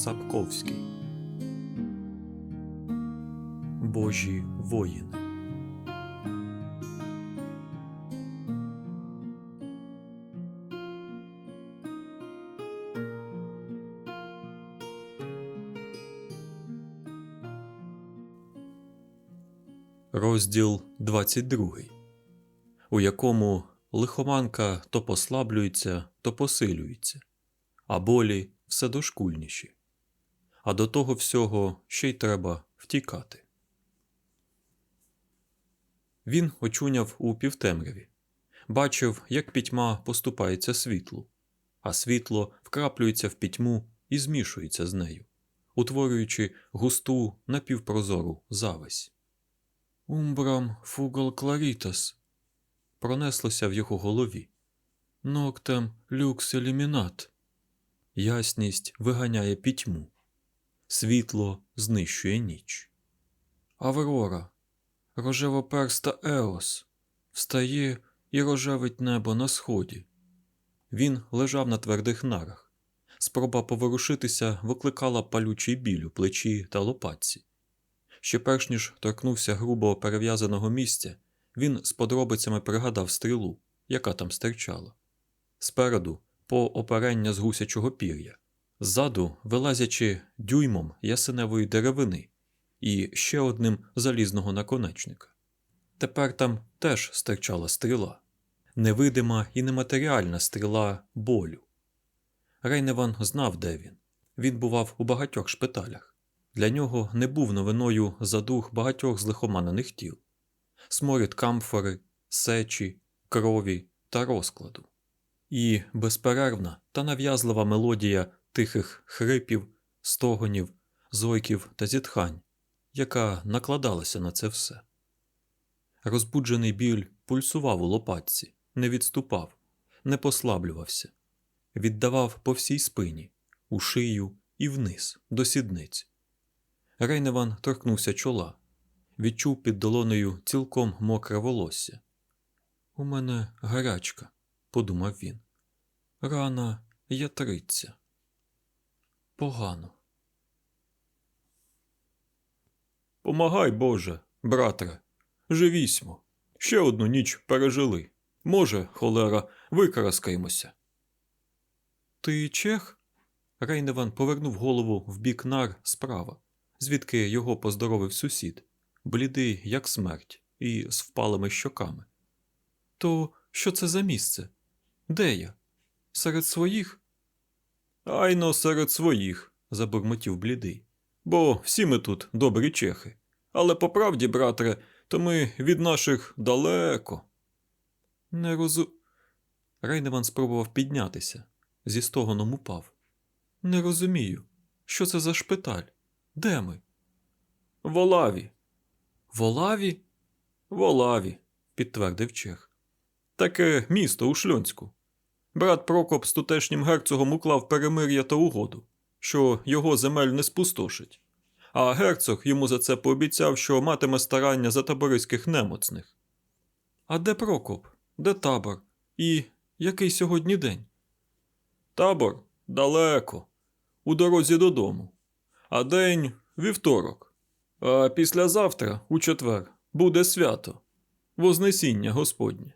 Сапковський Божі воїни. Розділ 22, у якому лихоманка то послаблюється, то посилюється, а болі все дошкульніші. А до того всього ще й треба втікати. Він очуняв у півтемряві, бачив, як пітьма поступається світлу, а світло вкраплюється в пітьму і змішується з нею, утворюючи густу напівпрозору завесь. Умбрам фугал кларітас пронеслося в його голові. Ноктем люкс елімінат. Ясність виганяє пітьму. Світло знищує ніч. Аврора, рожевоперста Еос, встає і рожевить небо на сході. Він лежав на твердих нарах. Спроба поворушитися викликала палючий біль у плечі та лопатці. Ще перш ніж торкнувся грубо перев'язаного місця, він з подробицями пригадав стрілу, яка там стирчала. Спереду по оперення з гусячого пір'я, ззаду вилазячи дюймом ясеневої деревини і ще одним залізного наконечника. Тепер там теж стирчала стріла, невидима і нематеріальна стріла болю. Рейневан знав, де він. Він бував у багатьох шпиталях. Для нього не був новиною задух багатьох злихоманених тіл, сморід камфори, сечі, крові та розкладу. І безперервна та нав'язлива мелодія тихих хрипів, стогонів, зойків та зітхань, яка накладалася на це все. Розбуджений біль пульсував у лопатці, не відступав, не послаблювався, віддавав по всій спині, у шию і вниз, до сідниць. Рейневан торкнувся чола, відчув під долонею цілком мокре волосся. У мене гарячка, подумав він. Рана ятриться. Погано. Помагай, Боже, братре, живісьмо. Ще одну ніч пережили. Може, холера, викараскаємося. Ти чех? Рейневан повернув голову в бік нар справа звідки його поздоровив сусід, блідий, як смерть, і з впалими щоками. То що це за місце? Де я? Серед своїх? Айно серед своїх, забурмотів блідий. Бо всі ми тут добрі чехи. Але по правді, братре, то ми від наших далеко. Не розу. Рейневан спробував піднятися, зі стогоном упав. Не розумію, що це за шпиталь? Де ми? В Олаві. В Олаві? В Олаві, підтвердив Чех. Таке місто у Шльонську. Брат Прокоп з тутешнім герцогом уклав перемир'я та угоду, що його земель не спустошить. А герцог йому за це пообіцяв, що матиме старання за табориських немоцних. А де Прокоп? Де табор? І який сьогодні день? Табор далеко, у дорозі додому а день вівторок. А післязавтра, у четвер, буде свято Вознесіння Господнє.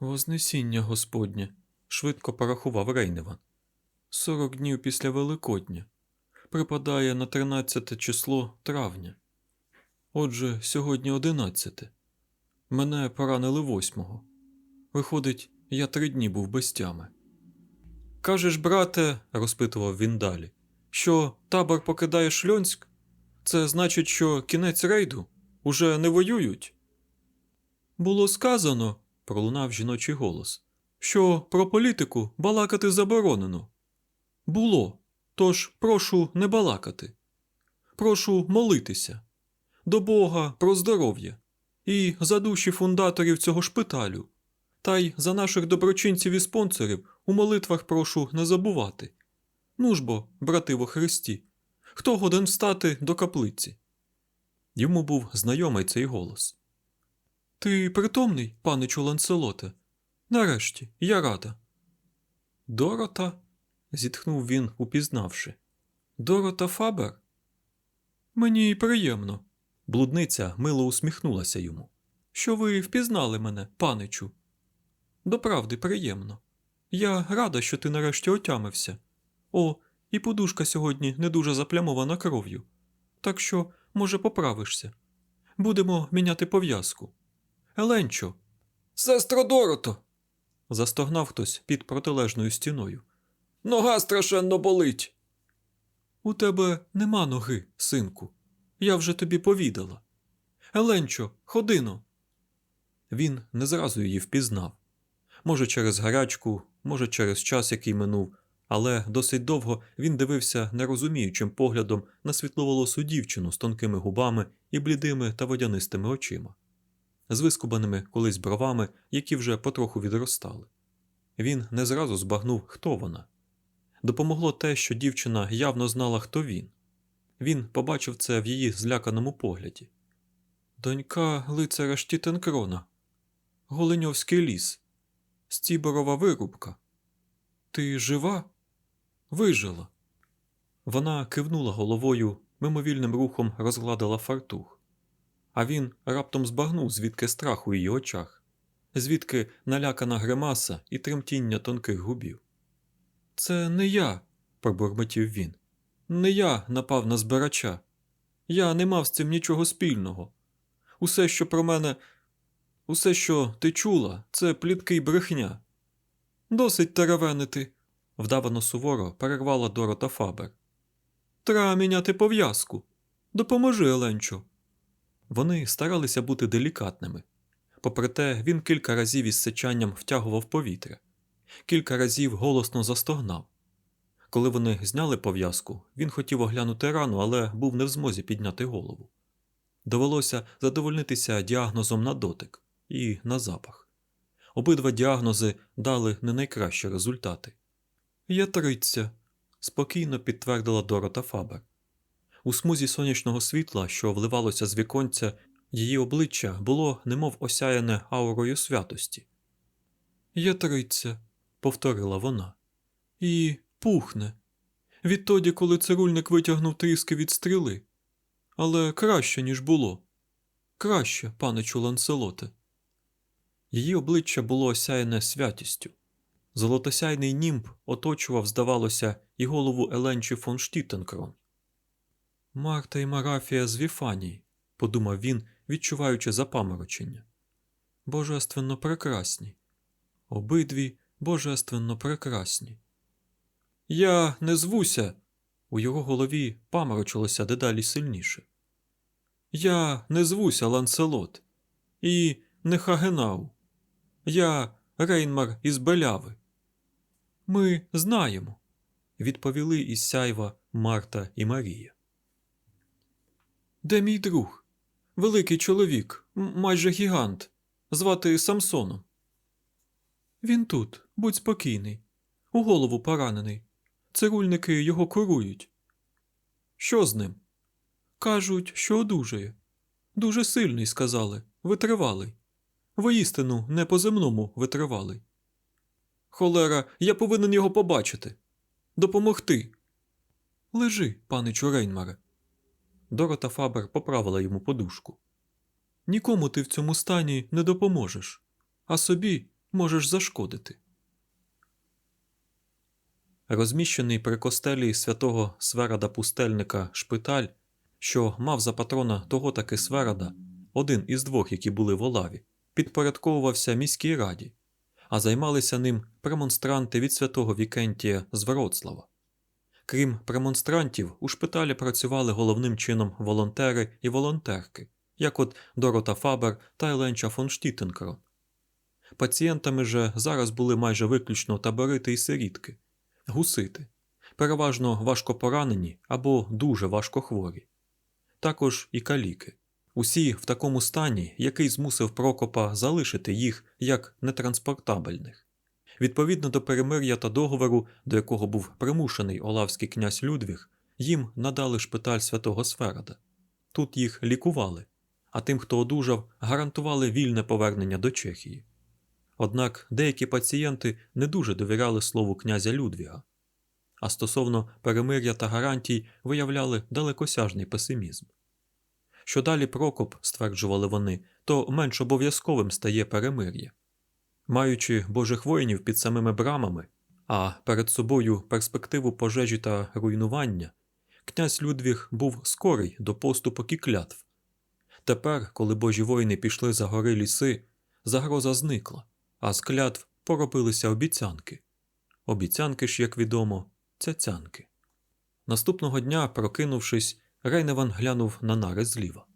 Вознесіння Господнє, швидко порахував Рейневан. Сорок днів після Великодня. Припадає на тринадцяте число травня. Отже, сьогодні одинадцяте. Мене поранили восьмого. Виходить, я три дні був без тями. Кажеш, брате, розпитував він далі, що табор покидає Шльонськ? Це значить, що кінець рейду уже не воюють? Було сказано, пролунав жіночий голос, що про політику балакати заборонено. Було, тож прошу не балакати. Прошу молитися до Бога про здоров'я і за душі фундаторів цього шпиталю, та й за наших доброчинців і спонсорів у молитвах прошу не забувати. Ну ж бо, брати во Христі, хто годен встати до каплиці? Йому був знайомий цей голос. Ти притомний, паничу Ланселоте? Нарешті, я рада. Дорота? зітхнув він, упізнавши. Дорота Фабер? Мені приємно. Блудниця мило усміхнулася йому. Що ви впізнали мене, паничу? Доправди приємно. Я рада, що ти нарешті отямився. О, і подушка сьогодні не дуже заплямована кров'ю. Так що, може, поправишся. Будемо міняти пов'язку. Еленчо. Сестро Дорото. застогнав хтось під протилежною стіною. Нога страшенно болить. У тебе нема ноги, синку. Я вже тобі повідала. Еленчо, ходино. Він не зразу її впізнав. Може, через гарячку, може, через час, який минув, але досить довго він дивився нерозуміючим поглядом на світловолосу дівчину з тонкими губами і блідими та водянистими очима, з вискубаними колись бровами, які вже потроху відростали. Він не зразу збагнув, хто вона. Допомогло те, що дівчина явно знала, хто він. Він побачив це в її зляканому погляді. Донька лицаря Штітенкрона, Голеньовський ліс, Стіборова вирубка. Ти жива? Вижила. Вона кивнула головою, мимовільним рухом розгладила фартух. А він раптом збагнув, звідки страх у її очах, звідки налякана гримаса і тремтіння тонких губів. Це не я, пробурмотів він. Не я напав на збирача. Я не мав з цим нічого спільного. Усе, що про мене, усе, що ти чула, це плітки й брехня. Досить теревенити, вдавано суворо перервала Дорота Фабер. Треба міняти пов'язку. Допоможи, Еленчо. Вони старалися бути делікатними. Попри те, він кілька разів із сичанням втягував повітря, кілька разів голосно застогнав. Коли вони зняли пов'язку, він хотів оглянути рану, але був не в змозі підняти голову. Довелося задовольнитися діагнозом на дотик і на запах. Обидва діагнози дали не найкращі результати. Ятриця, спокійно підтвердила Дорота Фабер. У смузі сонячного світла, що вливалося з віконця, її обличчя було немов осяяне аурою святості. Ятриця, повторила вона, і пухне. Відтоді, коли цирульник витягнув тріски від стріли. Але краще, ніж було. Краще, паничу Ланселоте. Її обличчя було осяяне святістю. Золотосяйний німб оточував, здавалося, і голову Еленчі фон Штітенкрон. Марта і Марафія з Віфанії, подумав він, відчуваючи запаморочення. Божественно прекрасні. Обидві божественно прекрасні. Я не звуся. У його голові паморочилося дедалі сильніше. Я не звуся Ланселот і не Хагенау. Я Рейнмар із Беляви. Ми знаємо, відповіли із сяйва Марта і Марія. Де мій друг? Великий чоловік, майже гігант, звати Самсоном. Він тут, будь спокійний, у голову поранений. Цирульники його курують. Що з ним? Кажуть, що одужає. Дуже сильний, сказали, витривалий. Воістину, не по-земному витривалий. Холера, я повинен його побачити. Допомогти. Лежи, паничу Рейнмаре. Дорота Фабер поправила йому подушку. Нікому ти в цьому стані не допоможеш, а собі можеш зашкодити. Розміщений при костелі святого Сверада Пустельника шпиталь, що мав за патрона того таки Сверада, один із двох, які були в Олаві, підпорядковувався міській раді, а займалися ним премонстранти від святого Вікентія з Вроцлава. Крім премонстрантів, у шпиталі працювали головним чином волонтери і волонтерки, як от Дорота Фабер та Еленча фон Штітенкрон. Пацієнтами же зараз були майже виключно таборити і сирітки, гусити, переважно важкопоранені або дуже важкохворі, також і каліки. Усі в такому стані, який змусив Прокопа залишити їх як нетранспортабельних. Відповідно до перемир'я та договору, до якого був примушений олавський князь Людвіг, їм надали шпиталь святого Сферада. Тут їх лікували, а тим, хто одужав, гарантували вільне повернення до Чехії. Однак деякі пацієнти не дуже довіряли слову князя Людвіга. а стосовно перемир'я та гарантій виявляли далекосяжний песимізм. Що далі Прокоп, стверджували вони, то менш обов'язковим стає перемир'я. Маючи божих воїнів під самими брамами, а перед собою перспективу пожежі та руйнування, князь Людвіг був скорий до поступок і клятв. Тепер, коли божі воїни пішли за гори ліси, загроза зникла, а з клятв поробилися обіцянки. Обіцянки ж, як відомо, цяцянки. Наступного дня, прокинувшись, Рейневан глянув на нари зліва.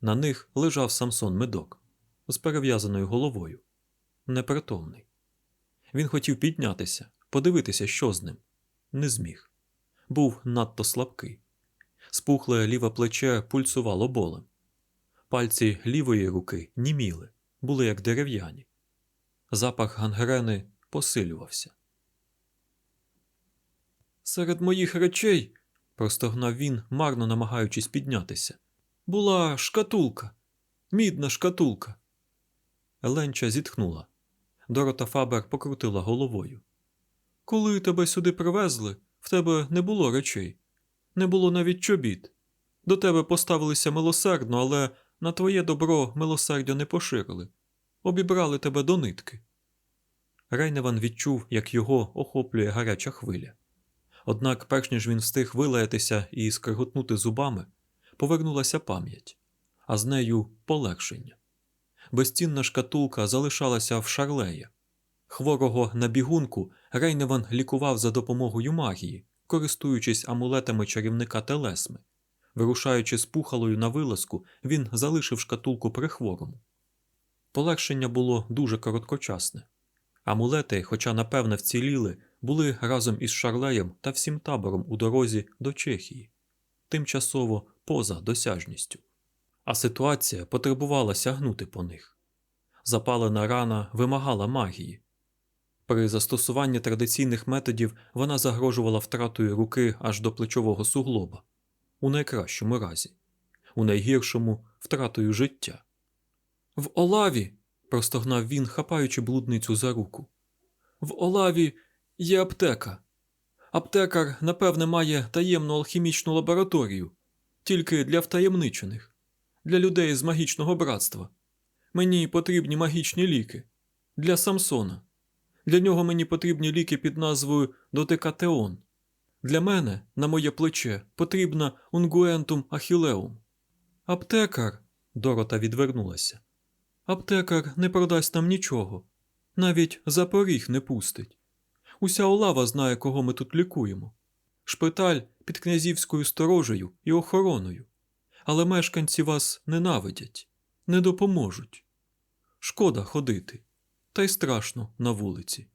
На них лежав Самсон медок з перев'язаною головою. Непритомний. Він хотів піднятися, подивитися, що з ним. Не зміг. Був надто слабкий. Спухле ліве плече пульсувало болем. Пальці лівої руки німіли, були як дерев'яні. Запах гангрени посилювався. Серед моїх речей, простогнав він, марно намагаючись піднятися, була шкатулка, мідна шкатулка. Ленча зітхнула. Дорота Фабер покрутила головою. Коли тебе сюди привезли, в тебе не було речей, не було навіть чобіт. До тебе поставилися милосердно, але на твоє добро милосердя не поширили, обібрали тебе до нитки. Рейневан відчув, як його охоплює гаряча хвиля. Однак, перш ніж він встиг вилаятися і скриготнути зубами, повернулася пам'ять, а з нею полегшення. Безцінна шкатулка залишалася в шарлея. Хворого на бігунку Рейневан лікував за допомогою магії, користуючись амулетами чарівника Телесми. Вирушаючи з пухалою на вилазку, він залишив шкатулку при хворому. Полегшення було дуже короткочасне. Амулети, хоча напевне вціліли, були разом із Шарлеєм та всім табором у дорозі до Чехії, тимчасово поза досяжністю. А ситуація потребувала сягнути по них. Запалена рана вимагала магії. При застосуванні традиційних методів вона загрожувала втратою руки аж до плечового суглоба, у найкращому разі, у найгіршому втратою життя. В Олаві. простогнав він, хапаючи блудницю за руку. В Олаві є аптека. Аптекар, напевне, має таємну алхімічну лабораторію, тільки для втаємничених, для людей з магічного братства. Мені потрібні магічні ліки для Самсона. Для нього мені потрібні ліки під назвою Дотекатеон. Для мене, на моє плече, потрібна унгуентум ахілеум. Аптекар. Дорота відвернулася. Аптекар не продасть нам нічого, навіть за поріг не пустить. Уся олава знає, кого ми тут лікуємо. Шпиталь під князівською сторожею і охороною. Але мешканці вас ненавидять, не допоможуть. Шкода ходити, та й страшно на вулиці.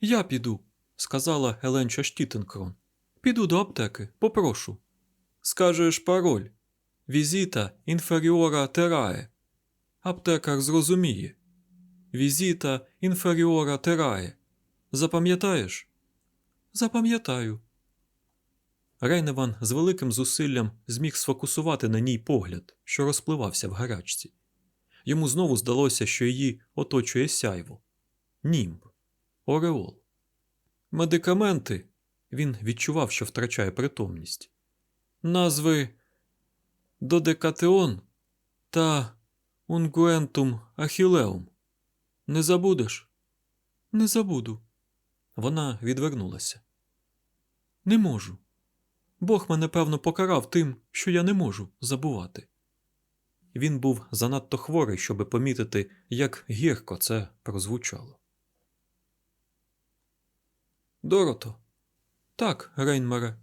Я піду, сказала Еленча Штітенкрон. Піду до аптеки, попрошу. Скажеш пароль Візіта інферіора терае. Аптекар зрозуміє. Візіта інферіора терає. Запам'ятаєш? Запам'ятаю. Рейневан з великим зусиллям зміг сфокусувати на ній погляд, що розпливався в гарячці. Йому знову здалося, що її оточує сяйво, німб, ореол. Медикаменти. Він відчував, що втрачає притомність. Назви Додекатеон та Унгуентум Ахілеум. Не забудеш? Не забуду. Вона відвернулася. Не можу. Бог мене, певно, покарав тим, що я не можу забувати. Він був занадто хворий, щоби помітити, як гірко це прозвучало. Дорото. Так, Рейнмаре.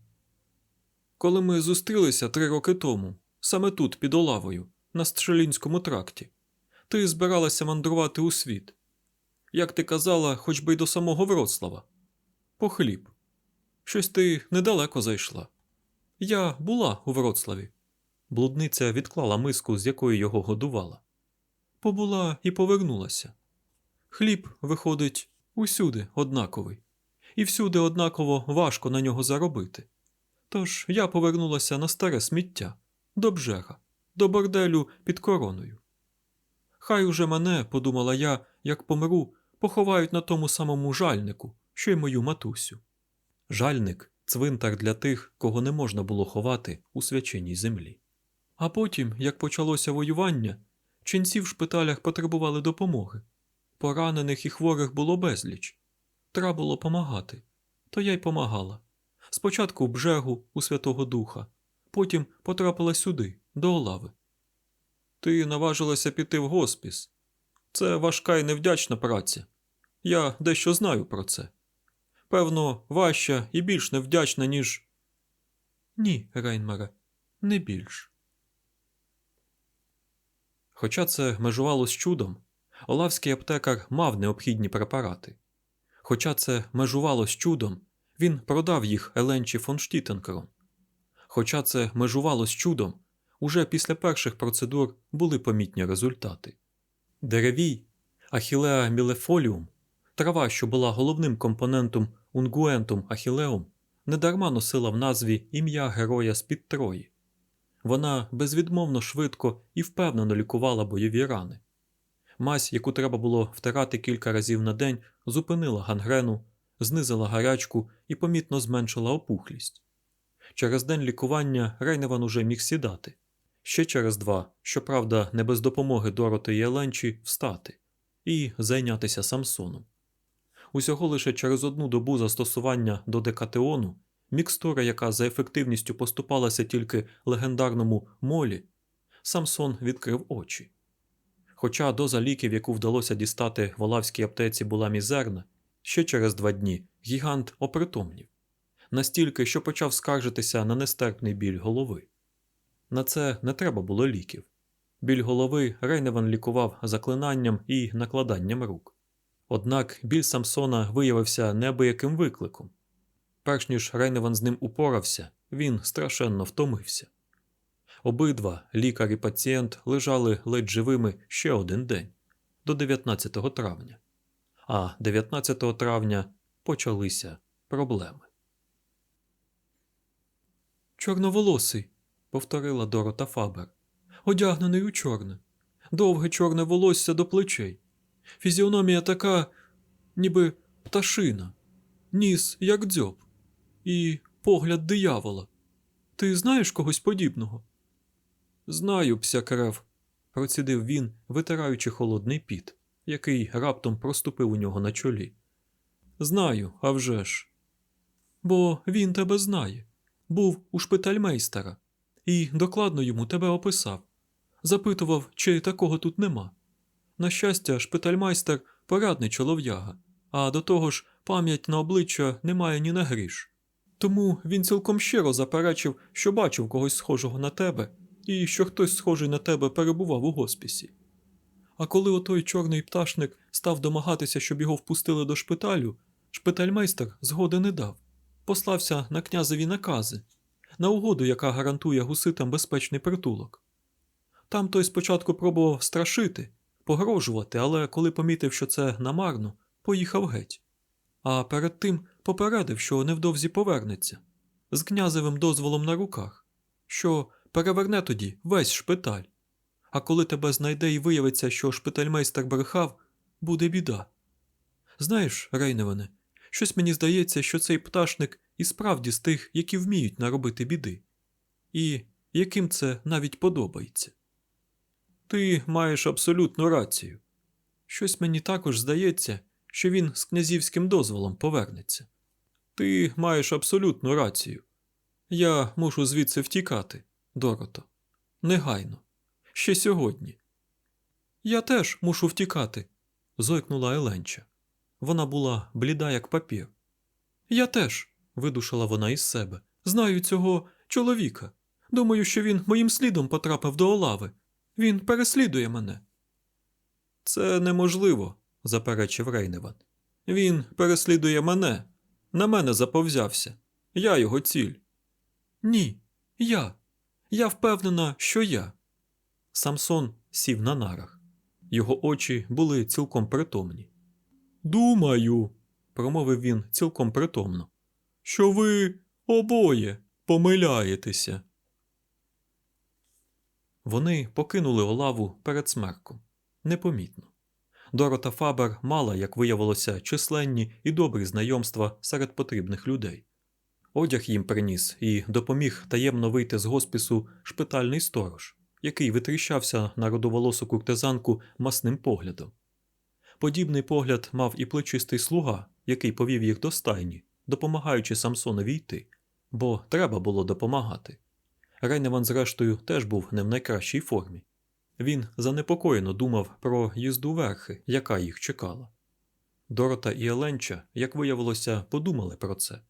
Коли ми зустрілися три роки тому, саме тут, під Олавою, на Стрелінському тракті, ти збиралася мандрувати у світ. Як ти казала, хоч би й до самого Вроцлава. По хліб. Щось ти недалеко зайшла. Я була у Вроцлаві. Блудниця відклала миску, з якої його годувала. Побула і повернулася. Хліб, виходить, усюди однаковий, і всюди однаково важко на нього заробити. Тож я повернулася на старе сміття, до бжега, до борделю під короною. Хай уже мене, подумала я, як помру, поховають на тому самому жальнику, що й мою матусю. Жальник цвинтар для тих, кого не можна було ховати у свяченій землі. А потім, як почалося воювання, ченці в шпиталях потребували допомоги. Поранених і хворих було безліч. Треба було помагати. То я й помагала. Спочатку в бжегу у Святого Духа, потім потрапила сюди, до Олави. Ти наважилася піти в госпіс. Це важка і невдячна праця. Я дещо знаю про це. Певно, важча і більш невдячна, ніж. Ні, Рейнмере, не більш. Хоча це межувало з чудом, Олавський аптекар мав необхідні препарати. Хоча це межувало з чудом, він продав їх Еленчі фон Штітенкером. Хоча це межувало з чудом, уже після перших процедур були помітні результати. Деревій, ахілеа мілефоліум, трава, що була головним компонентом унгуентум ахілеум, недарма носила в назві ім'я героя з-під Трої. Вона безвідмовно швидко і впевнено лікувала бойові рани. Мазь, яку треба було втирати кілька разів на день, зупинила гангрену, знизила гарячку і помітно зменшила опухлість. Через день лікування Рейневан уже міг сідати. Ще через два, щоправда, не без допомоги Дороти Еленчі, встати і зайнятися Самсоном. Усього лише через одну добу застосування до декатеону, мікстура, яка за ефективністю поступалася тільки легендарному молі, Самсон відкрив очі. Хоча доза ліків, яку вдалося дістати в Олавській аптеці, була мізерна, ще через два дні гігант опритомнів настільки, що почав скаржитися на нестерпний біль голови. На це не треба було ліків. Біль голови Рейневан лікував заклинанням і накладанням рук. Однак біль Самсона виявився неабияким викликом. Перш ніж Рейневан з ним упорався, він страшенно втомився. Обидва, лікар і пацієнт, лежали ледь живими ще один день до 19 травня. А 19 травня почалися проблеми. Чорноволосий, повторила Дорота Фабер, одягнений у чорне, довге чорне волосся до плечей. Фізіономія така, ніби пташина, ніс, як дзьоб, і погляд диявола. Ти знаєш когось подібного? Знаю, псякрев, процідив він, витираючи холодний піт, який раптом проступив у нього на чолі. Знаю, а вже ж. Бо він тебе знає. Був у шпитальмейстера і докладно йому тебе описав. Запитував, чи такого тут нема. На щастя, шпитальмайстер порядний чолов'яга, а до того ж, пам'ять на обличчя немає ні на гріш. Тому він цілком щиро заперечив, що бачив когось схожого на тебе, і що хтось схожий на тебе перебував у госпісі. А коли отой чорний пташник став домагатися, щоб його впустили до шпиталю, шпитальмейстер згоди не дав, послався на князеві накази, на угоду, яка гарантує гуситам безпечний притулок. Там той спочатку пробував страшити, погрожувати, але коли помітив, що це намарно, поїхав геть. А перед тим попередив, що невдовзі повернеться, з князевим дозволом на руках, що переверне тоді весь шпиталь. А коли тебе знайде і виявиться, що шпитальмейстер брехав, буде біда. Знаєш, Рейневане, щось мені здається, що цей пташник і справді з тих, які вміють наробити біди, і яким це навіть подобається. Ти маєш абсолютну рацію. Щось мені також здається, що він з князівським дозволом повернеться. Ти маєш абсолютну рацію. Я мушу звідси втікати, Дорото. Негайно. Ще сьогодні. Я теж мушу втікати, зойкнула Еленча. Вона була бліда, як папір. Я теж, видушила вона із себе. Знаю цього чоловіка. Думаю, що він моїм слідом потрапив до Олави. Він переслідує мене. Це неможливо, заперечив Рейневан. Він переслідує мене. На мене заповзявся. Я його ціль. Ні, я. Я впевнена, що я. Самсон сів на нарах. Його очі були цілком притомні. Думаю, промовив він цілком притомно, що ви обоє помиляєтеся. Вони покинули Олаву перед смерком. Непомітно. Дорота Фабер мала, як виявилося, численні і добрі знайомства серед потрібних людей, Одяг їм приніс і допоміг таємно вийти з госпісу шпитальний сторож, який витріщався на родоволосу куртизанку масним поглядом. Подібний погляд мав і плечистий слуга, який повів їх до стайні, допомагаючи Самсонові йти, бо треба було допомагати. Рейневан, зрештою, теж був не в найкращій формі. Він занепокоєно думав про їзду верхи, яка їх чекала. Дорота і Еленча, як виявилося, подумали про це.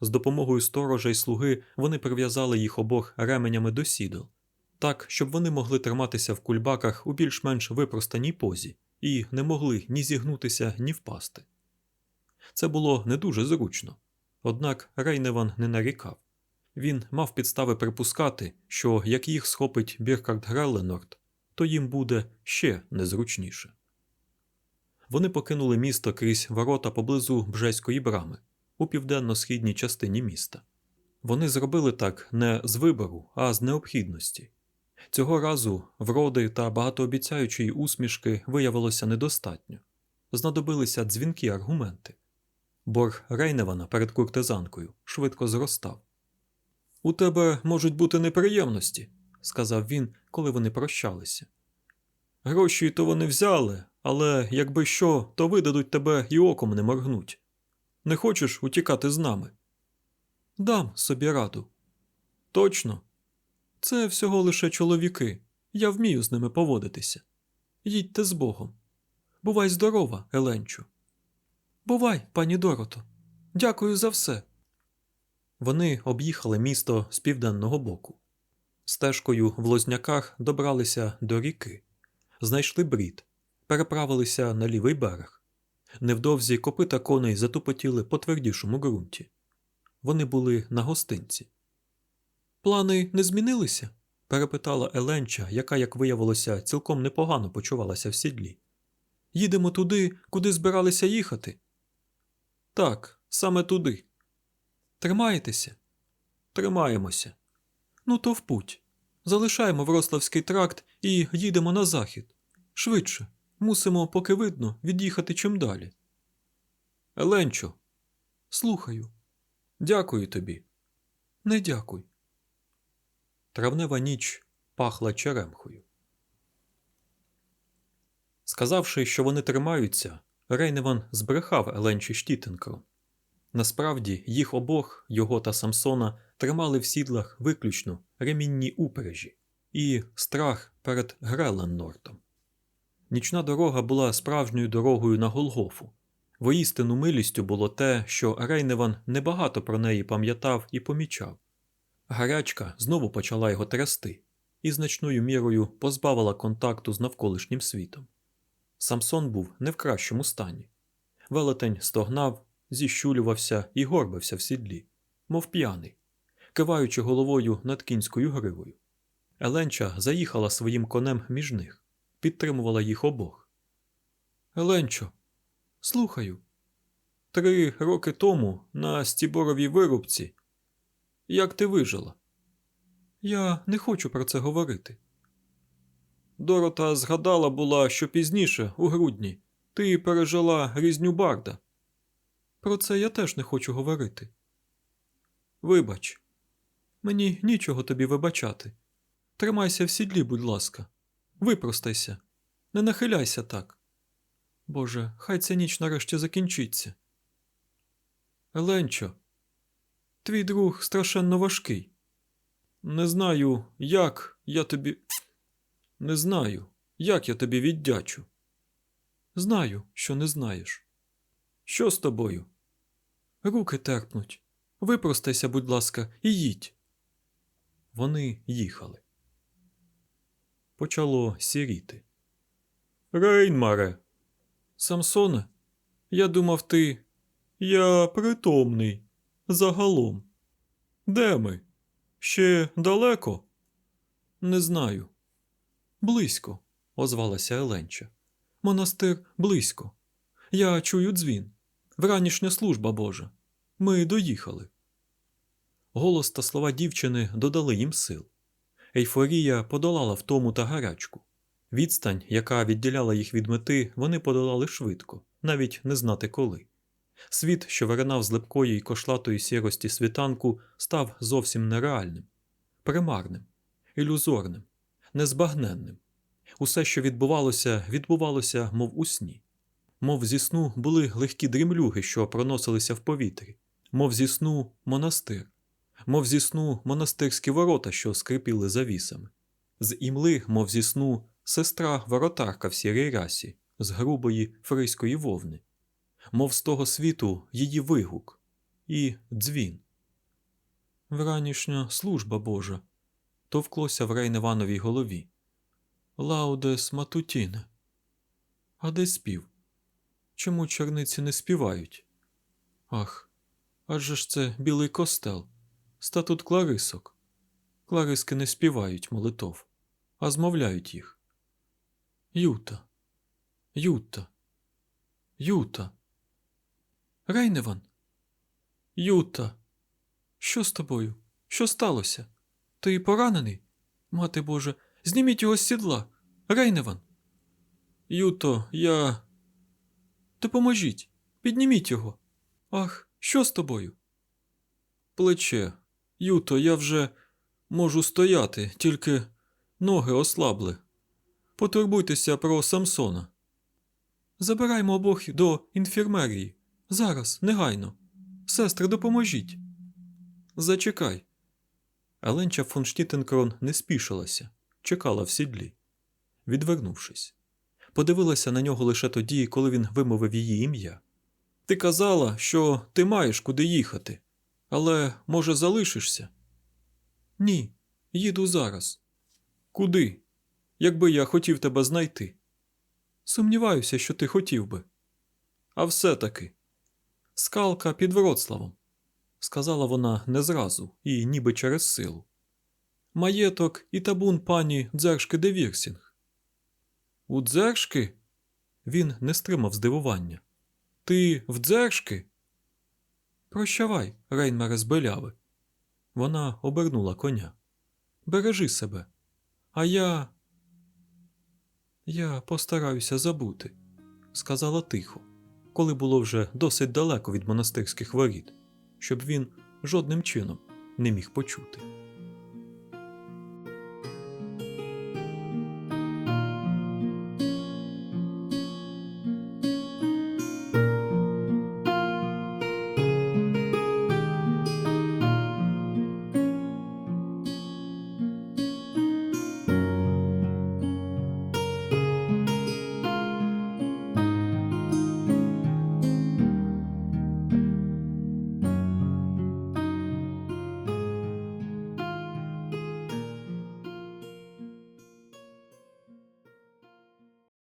З допомогою сторожа й слуги вони прив'язали їх обох ременями до сідел, так, щоб вони могли триматися в кульбаках у більш-менш випростаній позі і не могли ні зігнутися, ні впасти. Це було не дуже зручно, однак Рейневан не нарікав. Він мав підстави припускати, що як їх схопить Біркард Грелленорд, то їм буде ще незручніше. Вони покинули місто крізь ворота поблизу Бжеської брами у південно-східній частині міста. Вони зробили так не з вибору, а з необхідності. Цього разу вроди та багатообіцяючої усмішки виявилося недостатньо. Знадобилися дзвінкі аргументи. Борг Рейневана перед куртизанкою швидко зростав. У тебе можуть бути неприємності, сказав він, коли вони прощалися. Гроші то вони взяли, але якби що, то видадуть тебе і оком не моргнуть. Не хочеш утікати з нами? Дам собі раду. Точно. Це всього лише чоловіки. Я вмію з ними поводитися. Їдьте з Богом. Бувай здорова, Еленчу. Бувай, пані Дорото. Дякую за все. Вони об'їхали місто з південного боку. Стежкою в Лозняках добралися до ріки, знайшли брід, переправилися на лівий берег. Невдовзі копита коней затупотіли по твердішому ґрунті. Вони були на гостинці. Плани не змінилися? перепитала Еленча, яка, як виявилося, цілком непогано почувалася в сідлі. Їдемо туди, куди збиралися їхати. Так, саме туди. Тримаєтеся? Тримаємося. Ну, то в путь. Залишаємо Врославський тракт і їдемо на захід. Швидше. Мусимо, поки видно, від'їхати чим далі. Еленчо, слухаю. Дякую тобі. Не дякуй. Травнева ніч пахла черемхою. Сказавши, що вони тримаються, Рейневан збрехав Еленчі Штітенкром. Насправді, їх обох, його та Самсона, тримали в сідлах виключно ремінні упряжі і страх перед Греленнортом. Нічна дорога була справжньою дорогою на Голгофу. Воістину милістю було те, що Рейневан небагато про неї пам'ятав і помічав. Гарячка знову почала його трясти і значною мірою позбавила контакту з навколишнім світом. Самсон був не в кращому стані. Велетень стогнав, зіщулювався і горбився в сідлі, мов п'яний, киваючи головою над кінською гривою. Еленча заїхала своїм конем між них, підтримувала їх обох. Еленчо, слухаю. Три роки тому на стіборовій вирубці. Як ти вижила? Я не хочу про це говорити. Дорота згадала була, що пізніше, у грудні, ти пережила різню барда. Про це я теж не хочу говорити. Вибач, мені нічого тобі вибачати. Тримайся в сідлі, будь ласка, випростайся, не нахиляйся так. Боже, хай ця ніч нарешті закінчиться. Еленчо, твій друг страшенно важкий. Не знаю, як я тобі. Не знаю, як я тобі віддячу. Знаю, що не знаєш. Що з тобою? Руки терпнуть. Випростайся, будь ласка, і їдь. Вони їхали. Почало сіріти. Рейнмаре. Самсоне, я думав, ти. Я притомний. Загалом. Де ми? Ще далеко? Не знаю. Близько, озвалася Еленча. Монастир близько. Я чую дзвін. Вранішня служба Божа. Ми доїхали. Голос та слова дівчини додали їм сил. Ейфорія подолала втому та гарячку. Відстань, яка відділяла їх від мети, вони подолали швидко, навіть не знати коли. Світ, що виринав з липкої й кошлатої сірості світанку, став зовсім нереальним, примарним, ілюзорним, незбагненним. Усе, що відбувалося, відбувалося, мов у сні. Мов зі сну були легкі дрімлюги, що проносилися в повітрі, мов зі сну монастир, мов зі сну монастирські ворота, що скрипіли завісами. З імли, мов зі сну, сестра воротарка в сірій расі, з грубої фрийської вовни, мов з того світу її вигук і дзвін. Вранішня служба Божа. товклося в Рейн Івановій голові. Лаудес матутіне. А де спів? Чому черниці не співають? Ах, адже ж це білий костел, статут кларисок. Клариски не співають молитов, а змовляють їх. Юта, Юта, Юта. Рейневан. Юта. Що з тобою? Що сталося? Ти поранений? Мати Боже, зніміть його з сідла. Рейневан. Юто, я. Допоможіть. Підніміть його. Ах, що з тобою? Плече. Юто, я вже можу стояти, тільки ноги ослабли. Потурбуйтеся про Самсона. Забираймо обох до інфірмерії. Зараз, негайно. Сестри, допоможіть. Зачекай. Аленча фон Штітенкрон не спішилася, чекала в сідлі, відвернувшись. Подивилася на нього лише тоді, коли він вимовив її ім'я. Ти казала, що ти маєш куди їхати, але, може, залишишся? Ні, їду зараз. Куди? Якби я хотів тебе знайти. Сумніваюся, що ти хотів би. А все-таки. Скалка під Вроцлавом, сказала вона не зразу і ніби через силу. Маєток і табун пані Дзершки де Вірсінг. У Дзершки? Він не стримав здивування. Ти в Дзершки? Прощавай, Рейнмере з Беляви. Вона обернула коня. Бережи себе. А я. Я постараюся забути, сказала тихо, коли було вже досить далеко від монастирських воріт, щоб він жодним чином не міг почути.